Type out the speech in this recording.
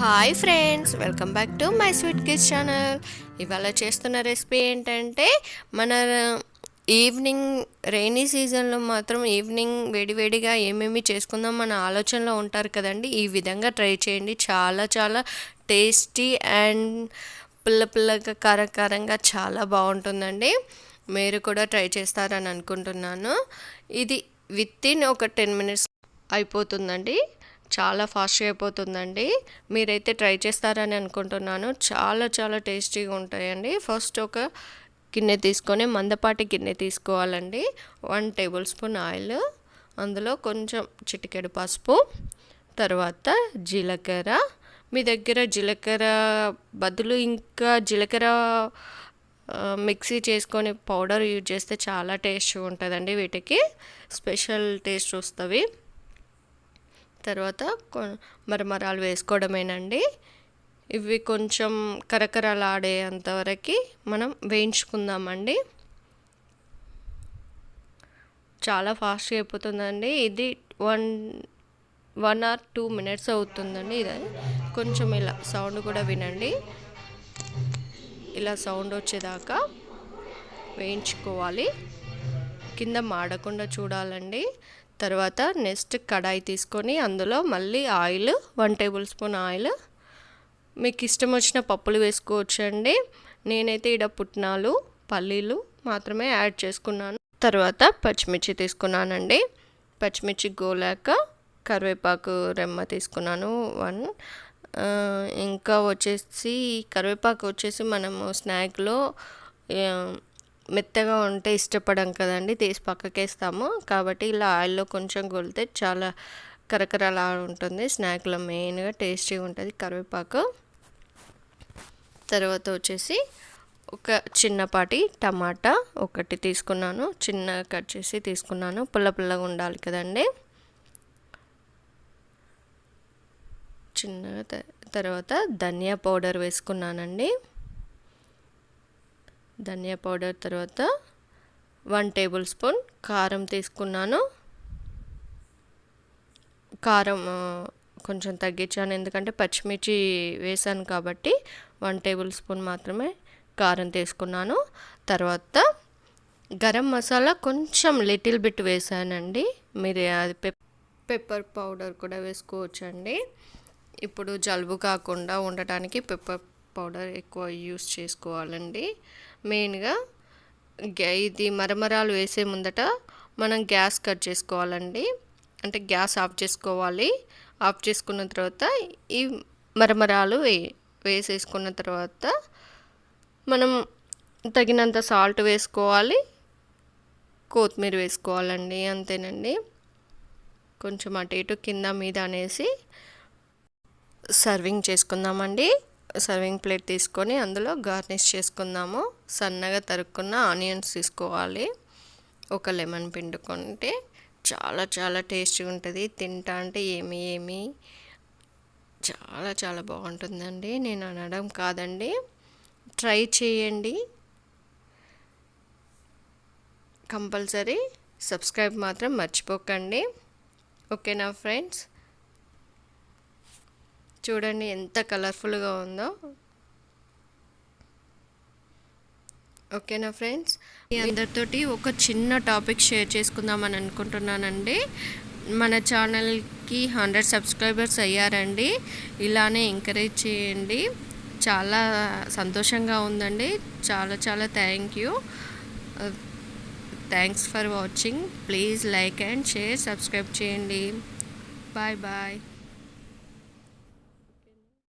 Hi friends welcome back to my sweet kids channel ఇవాళ చేస్తున్న recipe ఏంటంటే మన ఈవినింగ్ రైనీ సీజన్లో మాత్రం ఈవినింగ్ వేడివేడిగా ఏమేమి చేసుకుందాం మన ఆలోచనలో ఉంటారు కదండి ఈ విధంగా ట్రై చేయండి. చాలా చాలా టేస్టీ అండ్ పుల్ల పిల్లగా కారకారంగా చాలా బాగుంటుందండి. మీరు కూడా ట్రై చేస్తారని అనుకుంటున్నాను. ఇది విత్ ఇన్ ఒక టెన్ మినిట్స్ అయిపోతుందండి. చాలా ఫాస్ట్గా అయిపోతుందండి. మీరైతే ట్రై చేస్తారని అనుకుంటున్నాను. చాలా చాలా టేస్టీగా ఉంటాయండి. ఫస్ట్ ఒక గిన్నె తీసుకొని మందపాటి గిన్నె తీసుకోవాలండి. వన్ టేబుల్ స్పూన్ ఆయిల్ అందులో కొంచెం చిటికెడు పసుపు తర్వాత జీలకర్ర. మీ దగ్గర జీలకర్ర బదులు ఇంకా జీలకర్ర మిక్సీ చేసుకొని పౌడర్ యూజ్ చేస్తే చాలా టేస్ట్గా ఉంటుందండి వీటికి. స్పెషల్ టేస్ట్ వస్తుంది తర్వాత మరమరాలు వేసుకోవడమేనండి. ఇవి కొంచెం కరకరలాడేంతవరకు మనం వేయించుకుందామండి. చాలా ఫాస్ట్గా అయిపోతుందండి. ఇది one one or two minutes అవుతుందండి ఇది. కొంచెం ఇలా సౌండ్ కూడా వినండి. ఇలా సౌండ్ వచ్చేదాకా వేయించుకోవాలి. కింద మాడకుండా చూడాలండి. తర్వాత నెక్స్ట్ కడాయి తీసుకొని అందులో మళ్ళీ oil one tablespoon oil. మీకు ఇష్టం వచ్చిన పప్పులు వేసుకోవచ్చండి. నేనైతే ఇక్కడ పుట్నాలు పల్లీలు మాత్రమే యాడ్ చేసుకున్నాను. తర్వాత పచ్చిమిర్చి తీసుకున్నానండి. పచ్చిమిర్చి గోలాక కరివేపాకు రెమ్మ తీసుకున్నాను వన్. ఇంకా వచ్చేసి కరివేపాకు వచ్చేసి మనము స్నాక్లో మెత్తగా ఉంటే ఇష్టపడం కదండి తీసి పక్కకేస్తాము. కాబట్టి ఇలా ఆయిల్లో కొంచెం కొలితే చాలా కరకరలా ఉంటుంది. స్నాక్లో మెయిన్గా టేస్టీగా ఉంటుంది కరివేపాకు. తర్వాత వచ్చేసి ఒక చిన్నపాటి టమాటా ఒకటి తీసుకున్నాను. చిన్న కట్ చేసి తీసుకున్నాను. పుల్ల పుల్లగా ఉండాలి కదండి. చిన్నగా తర్వాత ధనియా పౌడర్ వేసుకున్నానండి. ధనియా పౌడర్ తర్వాత వన్ టేబుల్ స్పూన్ కారం తీసుకున్నాను. కారం కొంచెం తగ్గించాను. ఎందుకంటే పచ్చిమిర్చి వేసాను కాబట్టి వన్ టేబుల్ స్పూన్ మాత్రమే కారం తీసుకున్నాను. తర్వాత గరం మసాలా కొంచెం లిటిల్ బిట్ వేసానండి. మీరు అది పెప్పర్ పౌడర్ కూడా వేసుకోవచ్చండి. ఇప్పుడు జలుబు కాకుండా ఉండటానికి పెప్పర్ పౌడర్ ఎక్కువ యూస్ చేసుకోవాలండి. మెయిన్గా ఇది మరమరాలు వేసే ముందట మనం గ్యాస్ కట్ చేసుకోవాలండి. అంటే గ్యాస్ ఆఫ్ చేసుకోవాలి. ఆఫ్ చేసుకున్న తర్వాత ఈ మరమరాలు వే వేసేసుకున్న తర్వాత మనం తగినంత సాల్ట్ వేసుకోవాలి. కొత్తిమీర వేసుకోవాలండి అంతేనండి. కొంచెం అటు ఇటు కింద మీద అనేసి సర్వింగ్ చేసుకుందామండి. సర్వింగ్ ప్లేట్ తీసుకొని అందులో గార్నిష్ చేసుకుందాము. సన్నగా తరుక్కున్న ఆనియన్స్ తీసుకోవాలి. ఒక లెమన్ పిండుకుంటే చాలా చాలా టేస్టీగా ఉంటుంది. తింటా అంటే ఏమి ఏమి చాలా చాలా బాగుంటుందండి. నేను అనడం కాదండి. ట్రై చేయండి. కంపల్సరీ సబ్స్క్రైబ్ మాత్రం మర్చిపోకండి. ఓకేనా ఫ్రెండ్స్? చూడండి ఎంత కలర్ఫుల్గా ఉందో. ఓకేనా ఫ్రెండ్స్? మీ అందరితోటి ఒక చిన్న టాపిక్ షేర్ చేసుకుందామని అనుకుంటున్నానండి. మన ఛానల్కి హండ్రెడ్ సబ్స్క్రైబర్స్ అయ్యారండి. ఇలానే ఎంకరేజ్ చేయండి. చాలా సంతోషంగా ఉందండి. చాలా చాలా thank you. Thanks for watching. Please like and share subscribe చేయండి. Bye bye.